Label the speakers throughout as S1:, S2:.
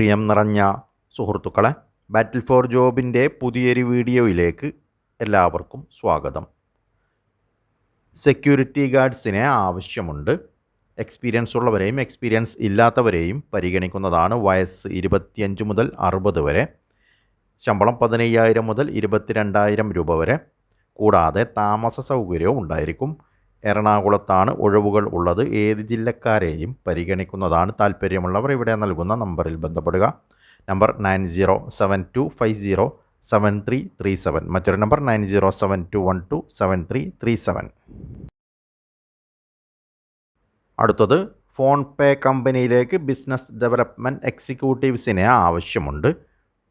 S1: പ്രിയം നിറഞ്ഞ സുഹൃത്തുക്കളെ ബാറ്റിൽ ഫോർ ജോബിന്റെ പുതിയൊരു വീഡിയോയിലേക്ക് എല്ലാവർക്കും സ്വാഗതം. സെക്യൂരിറ്റി ഗാർഡ്സിനെ ആവശ്യമുണ്ട്. എക്സ്പീരിയൻസ് ഉള്ളവരെയും എക്സ്പീരിയൻസ് ഇല്ലാത്തവരെയും പരിഗണിക്കുന്നതാണ് വയസ്സ് ഇരുപത്തിയഞ്ച് മുതൽ അറുപത് വരെ ശമ്പളം പതിനയ്യായിരം മുതൽ ഇരുപത്തിരണ്ടായിരം രൂപ വരെ. കൂടാതെ താമസ സൗകര്യവും ഉണ്ടായിരിക്കും. എറണാകുളത്താണ് ഒഴിവുകൾ ഉള്ളത്. ഏത് ജില്ലക്കാരെയും പരിഗണിക്കുന്നതാണ് താല്പര്യമുള്ളവർ. ഇവിടെ നൽകുന്ന നമ്പറിൽ ബന്ധപ്പെടുക. Number nine zero seven two five zero seven three three seven. മറ്റൊരു number nine zero seven two one two seven three three seven. അടുത്തത് ഫോൺ പേ കമ്പനിയിലേക്ക് ബിസിനസ് ഡെവലപ്മെന്റ് എക്സിക്യൂട്ടീവ്സിനെ ആവശ്യമുണ്ട്.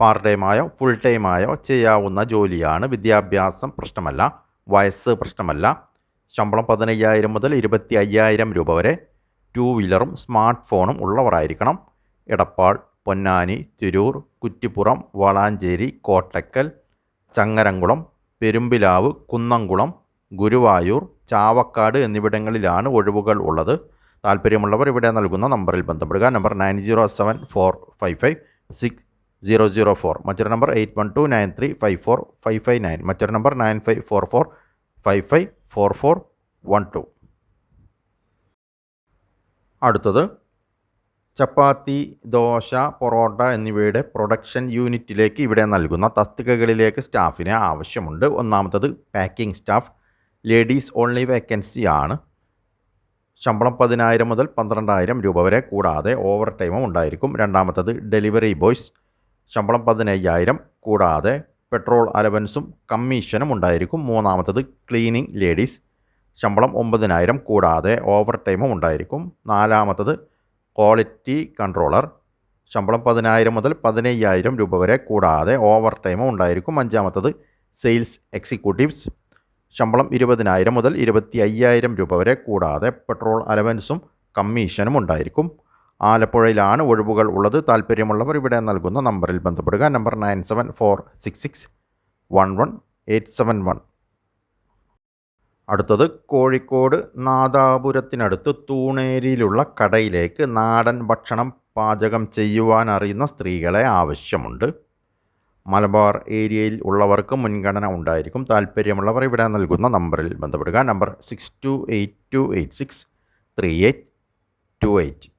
S1: പാർട്ട് ടൈമായോ ഫുൾ ടൈമായോ ചെയ്യാവുന്ന ജോലിയാണ് വിദ്യാഭ്യാസം പ്രശ്നമല്ല വയസ്സ് പ്രശ്നമല്ല ശമ്പളം പതിനയ്യായിരം മുതൽ ഇരുപത്തി അയ്യായിരം രൂപ വരെ ടൂ വീലറും സ്മാർട്ട് ഫോണും ഉള്ളവരായിരിക്കണം. എടപ്പാൾ പൊന്നാനി തിരൂർ കുറ്റിപ്പുറം വളാഞ്ചേരി കോട്ടക്കൽ ചങ്ങരംകുളം പെരുമ്പിലാവ് കുന്നംകുളം ഗുരുവായൂർ ചാവക്കാട് എന്നിവിടങ്ങളിലാണ് ഒഴിവുകൾ ഉള്ളത്. താല്പര്യമുള്ളവർ ഇവിടെ നൽകുന്ന നമ്പറിൽ ബന്ധപ്പെടുക. Number nine zero seven four five five six zero zero four. മറ്റൊരു number eight one two nine three five four five five nine. മറ്റൊരു number nine five four four five five four four one two. അടുത്തത് ചപ്പാത്തി ദോശ പൊറോട്ട എന്നിവയുടെ production യൂണിറ്റിലേക്ക് ഇവിടെ നൽകുന്ന തസ്തികകളിലേക്ക് സ്റ്റാഫിനെ ആവശ്യമുണ്ട്. ഒന്നാമത്തത് packing staff. Ladies only vacancy ആണ്. ശമ്പളം പതിനായിരം മുതൽ പന്ത്രണ്ടായിരം രൂപ വരെ കൂടാതെ ഓവർ ടൈമും ഉണ്ടായിരിക്കും. രണ്ടാമത്തത് ഡെലിവറി ബോയ്സ്. ശമ്പളം പതിനയ്യായിരം കൂടാതെ പെട്രോൾ അലവൻസും കമ്മീഷനും ഉണ്ടായിരിക്കും. മൂന്നാമത്തത് ക്ലീനിങ് ലേഡീസ്. ശമ്പളം ഒമ്പതിനായിരം കൂടാതെ ഓവർ ടൈമും ഉണ്ടായിരിക്കും. നാലാമത്തത് ക്വാളിറ്റി കൺട്രോളർ. ശമ്പളം പതിനായിരം മുതൽ പതിനയ്യായിരം രൂപ വരെ കൂടാതെ ഓവർ ടൈമും ഉണ്ടായിരിക്കും. അഞ്ചാമത്തത് സെയിൽസ് എക്സിക്യൂട്ടീവ്സ്. ശമ്പളം ഇരുപതിനായിരം മുതൽ ഇരുപത്തി അയ്യായിരം രൂപ വരെ കൂടാതെ പെട്രോൾ അലവൻസും കമ്മീഷനും ഉണ്ടായിരിക്കും. ആലപ്പുഴയിലാണ് ഒഴിവുകൾ ഉള്ളത്. താല്പര്യമുള്ളവർ ഇവിടെ നൽകുന്ന നമ്പറിൽ ബന്ധപ്പെടുക. Number nine seven four six six one one eight seven one. അടുത്തത് കോഴിക്കോട് നാദാപുരത്തിനടുത്ത് തൂണേരിയിലുള്ള കടയിലേക്ക് നാടൻ ഭക്ഷണം പാചകം ചെയ്യുവാൻ അറിയുന്ന സ്ത്രീകളെ ആവശ്യമുണ്ട്. മലബാർ ഏരിയയിൽ ഉള്ളവർക്ക് മുൻഗണന ഉണ്ടായിരിക്കും. താല്പര്യമുള്ളവർ ഇവിടെ നൽകുന്ന നമ്പറിൽ ബന്ധപ്പെടുക. Number six two eight two eight six three eight two eight.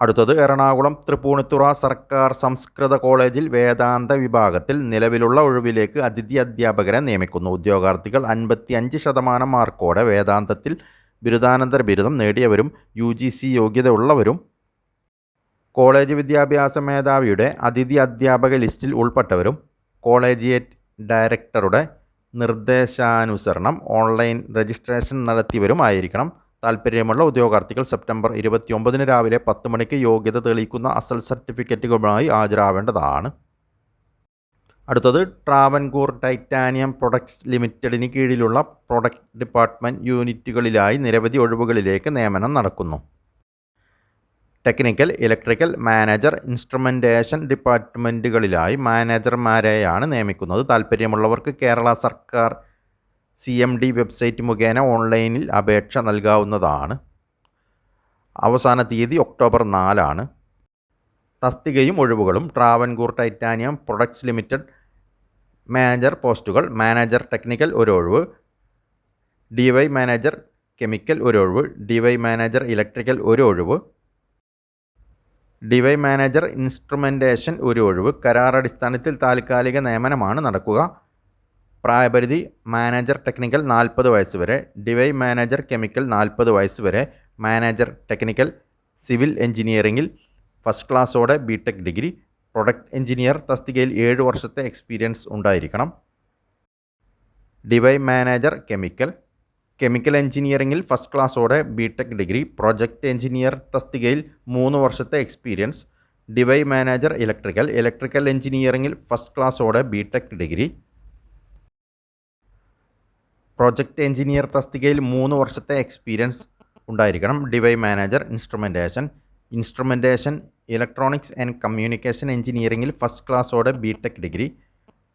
S1: അടുത്തത് എറണാകുളം തൃപ്പൂണിത്തുറ സർക്കാർ സംസ്കൃത കോളേജിൽ വേദാന്ത വിഭാഗത്തിൽ നിലവിലുള്ള ഒഴിവിലേക്ക് അതിഥി അധ്യാപകരെ നിയമിക്കുന്നു. ഉദ്യോഗാർത്ഥികൾ അൻപത്തി അഞ്ച് ശതമാനം മാർക്കോടെ വേദാന്തത്തിൽ ബിരുദാനന്തര ബിരുദം നേടിയവരും യു ജി സി യോഗ്യതയുള്ളവരും കോളേജ് വിദ്യാഭ്യാസ മേധാവിയുടെ അതിഥി അധ്യാപക ലിസ്റ്റിൽ ഉൾപ്പെട്ടവരും കോളേജിയേറ്റ് ഡയറക്ടറുടെ നിർദ്ദേശാനുസരണം ഓൺലൈൻ രജിസ്ട്രേഷൻ നടത്തിയവരുമായിരിക്കണം. താല്പര്യമുള്ള ഉദ്യോഗാർത്ഥികൾ സെപ്റ്റംബർ ഇരുപത്തിയൊമ്പതിന് രാവിലെ പത്ത് മണിക്ക് യോഗ്യത തെളിയിക്കുന്ന അസൽ സർട്ടിഫിക്കറ്റുകളുമായി ഹാജരാവേണ്ടതാണ്. അടുത്തത് ട്രാവൻകൂർ ടൈറ്റാനിയം പ്രൊഡക്ട്സ് ലിമിറ്റഡിന് കീഴിലുള്ള പ്രൊഡക്റ്റ് ഡിപ്പാർട്ട്മെന്റ് യൂണിറ്റുകളിലായി നിരവധി ഒഴിവുകളിലേക്ക് നിയമനം നടക്കുന്നു. ടെക്നിക്കൽ ഇലക്ട്രിക്കൽ മാനേജർ ഇൻസ്ട്രുമെന്റേഷൻ ഡിപ്പാർട്ട്മെന്റുകളിലായി മാനേജർമാരെയാണ് നിയമിക്കുന്നത്. താല്പര്യമുള്ളവർക്ക് കേരള സർക്കാർ സി എം ഡി വെബ്സൈറ്റ് മുഖേന ഓൺലൈനിൽ അപേക്ഷ നൽകാവുന്നതാണ്. അവസാന തീയതി ഒക്ടോബർ നാലാണ്. തസ്തികയും ഒഴിവുകളും Travancore titanium products limited manager പോസ്റ്റുകൾ മാനേജർ ടെക്നിക്കൽ ഒരു ഒഴിവ് ഡി വൈ മാനേജർ കെമിക്കൽ ഒരു ഒഴിവ് ഡി വൈ മാനേജർ ഇലക്ട്രിക്കൽ ഒരു ഒഴിവ് ഡി വൈ മാനേജർ ഇൻസ്ട്രുമെന്റേഷൻ ഒരു ഒഴിവ് കരാറടിസ്ഥാനത്തിൽ താൽക്കാലിക നിയമനമാണ് നടക്കുക. പ്രായപരിധി മാനേജർ ടെക്നിക്കൽ നാൽപ്പത് വയസ്സ് വരെ ഡിവൈ മാനേജർ കെമിക്കൽ നാൽപ്പത് വയസ്സ് വരെ മാനേജർ ടെക്നിക്കൽ സിവിൽ എഞ്ചിനീയറിംഗിൽ first ക്ലാസ്സോടെ B tech degree product engineer തസ്തികയിൽ ഏഴ് വർഷത്തെ എക്സ്പീരിയൻസ് ഉണ്ടായിരിക്കണം. ഡിവൈ മാനേജർ കെമിക്കൽ കെമിക്കൽ എഞ്ചിനീയറിംഗിൽ first ക്ലാസ്സോടെ B tech degree project engineer തസ്തികയിൽ മൂന്ന് വർഷത്തെ experience DY manager electrical electrical എഞ്ചിനീയറിംഗിൽ first ക്ലാസ്സോടെ B tech degree project engineer തസ്തികയിൽ മൂന്ന് വർഷത്തെ എക്സ്പീരിയൻസ് ഉണ്ടായിരിക്കണം. DY manager instrumentation instrumentation electronics and communication എഞ്ചിനീയറിംഗിൽ first ക്ലാസ്സോടെ B tech degree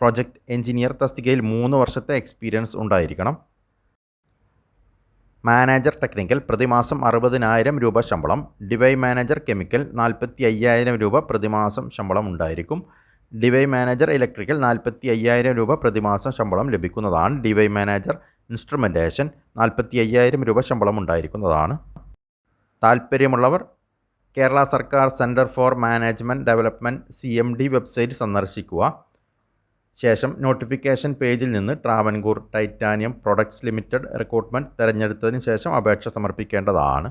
S1: project engineer തസ്തികയിൽ മൂന്ന് വർഷത്തെ എക്സ്പീരിയൻസ് ഉണ്ടായിരിക്കണം. മാനേജർ ടെക്നിക്കൽ പ്രതിമാസം അറുപതിനായിരം രൂപ ശമ്പളം. ഡിവൈ മാനേജർ കെമിക്കൽ നാൽപ്പത്തി അയ്യായിരം രൂപ പ്രതിമാസം ശമ്പളം ഉണ്ടായിരിക്കും. ഡിവൈ മാനേജർ ഇലക്ട്രിക്കൽ നാൽപ്പത്തി അയ്യായിരം രൂപ പ്രതിമാസം ശമ്പളം ലഭിക്കുന്നതാണ്. ഡിവൈ മാനേജർ ഇൻസ്ട്രുമെന്റേഷൻ നാൽപ്പത്തി അയ്യായിരം രൂപ ശമ്പളം ഉണ്ടായിരിക്കുന്നതാണ് താൽപ്പര്യമുള്ളവർ കേരള സർക്കാർ centre for management development C M D website സന്ദർശിക്കുക. ശേഷം നോട്ടിഫിക്കേഷൻ പേജിൽ നിന്ന് Travancore titanium products limited recruitment തിരഞ്ഞെടുത്തതിന് ശേഷം അപേക്ഷ സമർപ്പിക്കേണ്ടതാണ്.